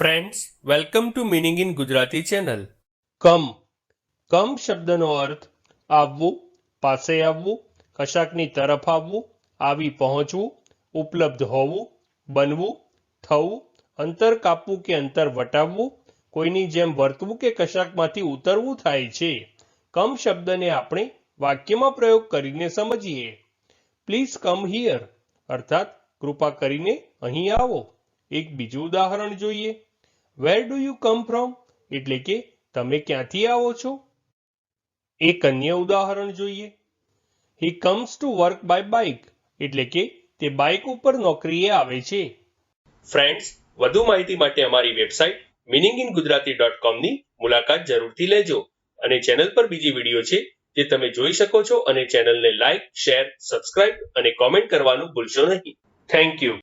Friends welcome to meaning in Gujarati channel come. Come શબ્દનો અર્થ આવવું, પાસે આવવું, કશાકની તરફ આવવું, આવી પહોંચવું, ઉપલબ્ધ હોવું, બનવું, થવું, અંતર કાપવું કે અંતર વટાવવું, કોઈની જેમ વર્તવું કે કશાકમાંથી ઉતરવું થાય છે. કમ શબ્દને આપણે વાક્યમાં પ્રયોગ કરીને સમજીએ. પ્લીઝ કમ હિયર અર્થાત કૃપા કરીને અહીં આવો. એક બીજું ઉદાહરણ જોઈએ. Where do you come from એટલે કે, તમે ક્યાંથી આવો છો? એક અન્ય ઉદાહરણ જોઈએ. He comes to work by bike એટલે કે, તે બાઇક ઉપર નોકરીએ આવે છે. ફ્રેન્ડ્સ વધુ માહિતી માટે અમારી website meaning in Gujarati dot કોમની મુલાકાત જરૂરથી લેજો. અને ચેનલ પર બીજી વીડિયો છે, જે તમે જોઈ શકો છો અને ચેનલને લાઇક શેર સબસ્ક્રાઇબ અને કોમેન્ટ કરવાનું ભૂલશો નહીં. Thank you